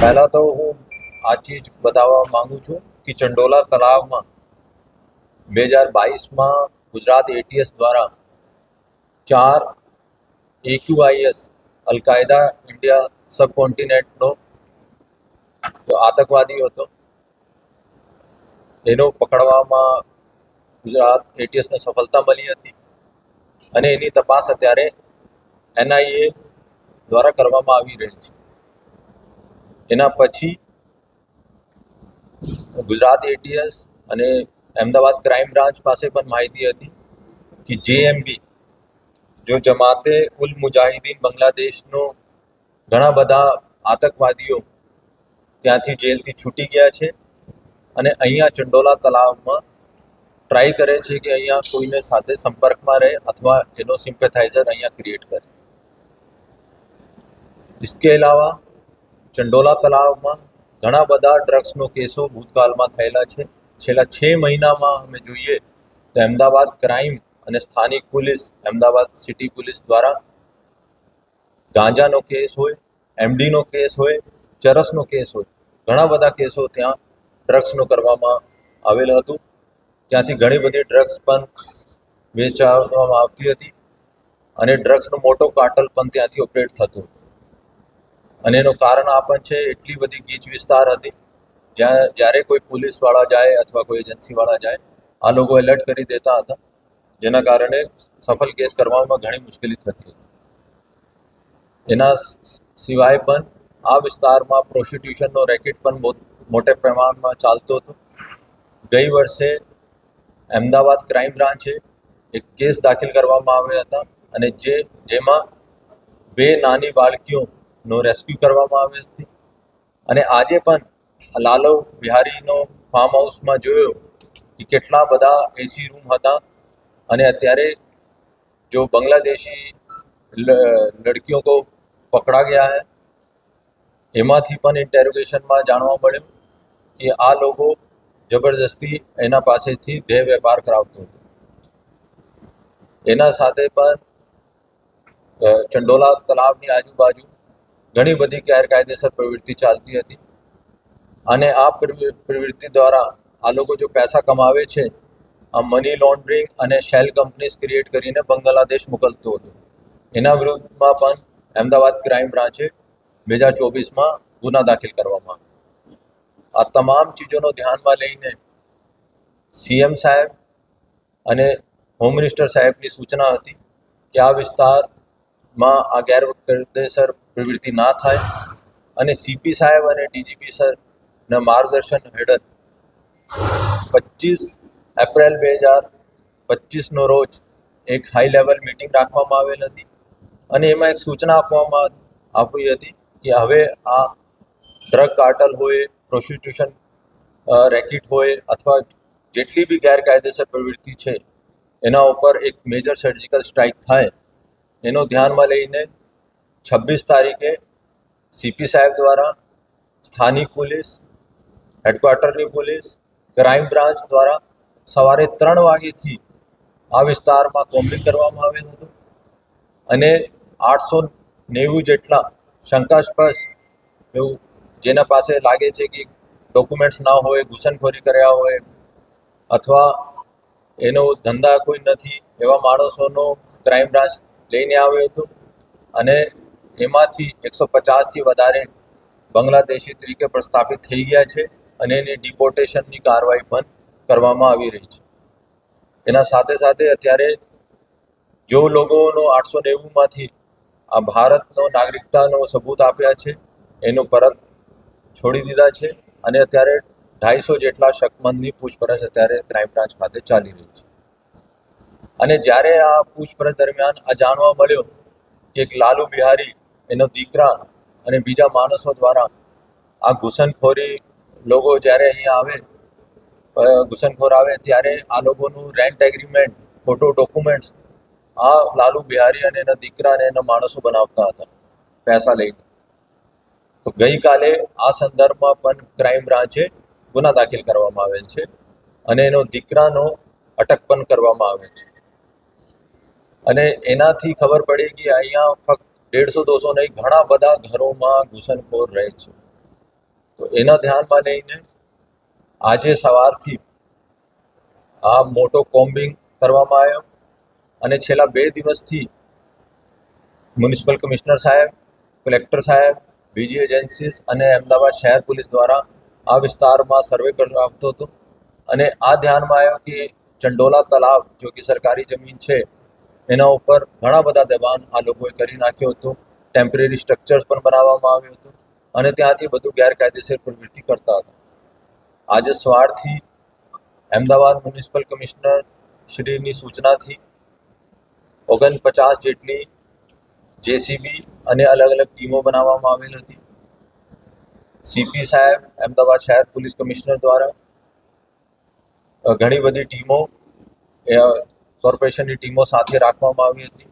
પહેલાં તો હું આ ચીજ બતાવવા માંગુ છું કે ચંડોલા તળાવમાં બે હજાર બાવીસમાં ગુજરાત એટીએસ દ્વારા ચાર એક્યુઆઈએસ અલકાયદા, ઇન્ડિયા સબકોન્ટિનેન્ટનો આતંકવાદી હતો. એનો પકડવામાં ગુજરાત એટીએસને સફળતા મળી હતી અને એની તપાસ અત્યારે એનઆઈએ દ્વારા કરવામાં આવી રહી છે. એના પછી ગુજરાત એટીએસ અને અમદાવાદ ક્રાઇમ બ્રાન્ચ પાસે પણ માહિતી હતી કે જેએમબી જો જમાતે ઉલ મુજાહિદીન બાંગ્લાદેશનો ઘણા બધા આતંકવાદીઓ ત્યાંથી જેલથી છૂટી ગયા છે અને અહીંયા ચંડોલા તલાવમાં ટ્રાય કરે છે કે અહીંયા કોઈને સાથે સંપર્કમાં રહે અથવા એનો સિમ્પેથાઇઝર અહીંયા ક્રિએટ કરે इसके અલાવા ચંડોલા તલાવમાં ઘણા બધા ડ્રગ્સનો કેસો ભૂતકાળમાં થયેલા છે. છેલ્લા છ મહિનામાં અમે જોઈએ તો અમદાવાદ ક્રાઇમ અને સ્થાનિક પોલીસ, અમદાવાદ સિટી પોલીસ દ્વારા ગાંજાનો કેસ હોય એમડીનો કેસ હોય, ચરસનો કેસ હોય, ઘણા બધા કેસો ત્યાં ડ્રગ્સનો કરવામાં આવેલ હતું. ત્યાંથી ઘણી બધી ડ્રગ્સ પણ વેચાવવામાં આવતી હતી અને ડ્રગ્સનો મોટો કાર્ટલ પણ ત્યાંથી ઓપરેટ થતો હતો. અને એનું કારણ આ પણ છે, એટલી બધી ગીચ વિસ્તાર હતી, જ્યાં જ્યારે કોઈ પોલીસવાળા જાય અથવા કોઈ એજન્સીવાળા જાય, આ લોકો એલર્ટ કરી દેતા હતા, જેના કારણે સફળ કેસ કરવામાં ઘણી મુશ્કેલી થતી હતી. એના સિવાય પણ આ વિસ્તારમાં પ્રોસ્ટિટ્યુશનનો રેકેટ પણ બહુ મોટે પ્રમાણમાં ચાલતો હતો. ગઈ વર્ષે અમદાવાદ ક્રાઇમ બ્રાન્ચે એક કેસ દાખલ કરવામાં આવ્યા હતા અને જે, જેમાં બે નાની નો રેસ્ક્યુ કરવામાં આવી હતી. અને આજે પણ લાલવ બિહારીનો ફાર્મ હાઉસમાં જોયો કે કેટલા બધા એસી રૂમ હતા. અને અત્યારે જો બાંગ્લાદેશી લડકીઓ કો પકડા ગયા હે. એમાંથી પણ ઇન્ટેરોગેશનમાં જાણવા મળ્યું કે આ લોકો જબરજસ્તી એના પાસેથી દેહ વેપાર કરાવતો હતો. એના સાથે પણ ચંડોલા તલાવની આજુબાજુ ઘણી બધી ગેરકાયદેસર પ્રવૃત્તિ ચાલતી હતી. અને આ પ્રવૃત્તિ દ્વારા આ લોકો જો પૈસા કમાવે છે, આ મની લોન્ડરિંગ અને શેલ કંપનીઝ ક્રિએટ કરીને બાંગ્લાદેશ મોકલતો હતો. એના વિરુદ્ધમાં પણ અમદાવાદ ક્રાઇમ બ્રાન્ચે બે હજાર ચોવીસમાં ગુના દાખલ કરવામાં આ તમામ ચીજોનો ધ્યાનમાં લઈને સીએમ સાહેબ અને હોમ મિનિસ્ટર સાહેબની સૂચના હતી કે આ વિસ્તારમાં આ ગેરકાયદેસર પ્રવૃત્તિ ના થાય. અને સીપી સાહેબ અને ડીજીપી સરના માર્ગદર્શન હેઠળ પચીસ એપ્રિલ બે હજાર પચીસનો રોજ એક હાઈ લેવલ મિટિંગ રાખવામાં આવેલ હતી. અને એમાં એક સૂચના આપવામાં આપી હતી કે હવે આ ડ્રગ કાર્ટલ હોય પ્રોસ્ટિટ્યુશન રેકેટ હોય અથવા જેટલી બી ગેરકાયદેસર પ્રવૃત્તિ છે, એના ઉપર એક મેજર સર્જિકલ સ્ટ્રાઇક થાય, એનો ધ્યાનમાં લઈને છવ્વીસ તારીખે સીપી સાહેબ દ્વારા સ્થાનિક પોલીસ હેડક્વાર્ટરની પોલીસ ક્રાઇમ બ્રાન્ચ દ્વારા સવારે ત્રણ વાગ્યેથી આ વિસ્તારમાં કોમ્બિંગ કરવામાં આવેલ હતું અને આઠસો નેવું જેટલા શંકાસ્પદ એવું જેના પાસે લાગે છે કે ડોક્યુમેન્ટ્સ ના હોય ઘૂસણખોરી કર્યા હોય અથવા એનો ધંધા કોઈ નથી એવા માણસોનો ક્રાઇમ બ્રાન્ચ લઈને આવ્યો હતો અને એમાંથી એકસો પચાસથી વધારે બાંગ્લાદેશી તરીકે પ્રસ્થાપિત થઈ ગયા છે અને એની ડિપોર્ટેશનની કાર્યવાહી પણ કરવામાં આવી રહી છે. એના સાથે સાથે અત્યારે જો લોકોનો આઠસો નેવુંમાંથી આ ભારતનો નાગરિકતાનો સબૂત આપ્યા છે, એનું પરત છોડી દીધા છે અને અત્યારે ઢાઈસો જેટલા શકમંદની પૂછપરછ અત્યારે ક્રાઇમ બ્રાન્ચ ખાતે ચાલી રહી છે. અને જ્યારે આ પૂછપરછ દરમિયાન આ જાણવા મળ્યો કે એક લાલુ બિહારી એનો દીકરા અને બીજા માણસો દ્વારા આ ઘૂસણખોરી લોકો જ્યારે અહીંયા આવે ઘૂસણખોર આવે ત્યારે આ લોકોનું રેન્ટ એગ્રીમેન્ટ ફોટો ડોક્યુમેન્ટ્સ આ લાલુ બિહારી અને એના દીકરા અને એના માણસો બનાવતા હતા પૈસા લઈને. તો ગઈકાલે આ સંદર્ભમાં પણ ક્રાઇમ બ્રાન્ચે ગુના દાખલ કરવામાં આવેલ છે અને એનો દીકરાનો અટક પણ કરવામાં આવે છે. અને એનાથી ખબર પડી કે અહીંયા ફક્ત દેડસો દોસો નહીં, ઘણા બધા ઘરોમાં ઘૂસણખોર રહે છે. તો એના ધ્યાનમાં લઈને આજે સવારથી આ મોટો કોમ્બિંગ કરવામાં આવ્યો અને છેલ્લા બે દિવસથી મ્યુનિસિપલ કમિશનર સાહેબ, કલેક્ટર સાહેબ, બીજી એજન્સીસ અને અમદાવાદ શહેર પોલીસ દ્વારા આ વિસ્તારમાં સર્વે કરવામાં આવતો હતો. અને આ ધ્યાનમાં આવ્યો કે ચંડોલા તલાવ જો કે સરકારી જમીન છે એના ઉપર ઘણા બધા દબાણ આ લોકોએ કરી નાખ્યો હતો. ટેમ્પરરી સ્ટ્રક્ચર્સ પણ બનાવવામાં આવ્યું હતું અને ત્યાંથી બધું ગેરકાયદેસર પ્રવૃત્તિ કરતા હતા. આજે સવારથી અમદાવાદ મ્યુનિસિપલ કમિશનર શ્રીની સૂચનાથી ઓગણપચાસ જેટલી જેસીબી અને અલગ અલગ ટીમો બનાવવામાં આવેલ હતી. સીપી સાહેબ, અમદાવાદ શહેર પોલીસ કમિશનર દ્વારા ઘણી બધી ટીમો કોર્પોરેશનની ટીમો સાથે રાખવામાં આવી હતી.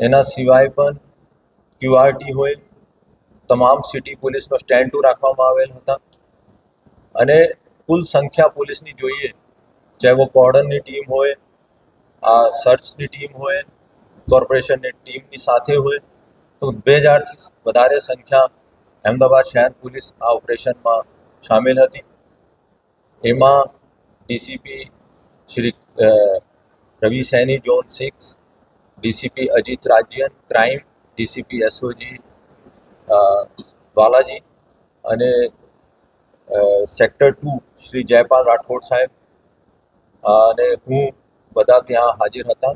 એના સિવાય પણ ક્યુઆરટી હોય, તમામ સિટી પોલીસનો સ્ટેન્ડ ટુ રાખવામાં આવેલ હતા. અને કુલ સંખ્યા પોલીસની જોઈએ, ચાહે વો કોર્ડનની ટીમ હોય, આ સર્ચની ટીમ હોય, કોર્પોરેશનની ટીમની સાથે હોય, તો બે હજારથી વધારે સંખ્યા અમદાવાદ શહેર પોલીસ આ ઓપરેશનમાં સામેલ હતી. એમાં DCP Shri Ravi Saini zone six DCP Ajit Rajyan crime DCP SOG Balaji અને સેક્ટર ટુ શ્રી જયપાલ રાઠોડ સાહેબ. અને હું બધા ત્યાં હાજર હતા.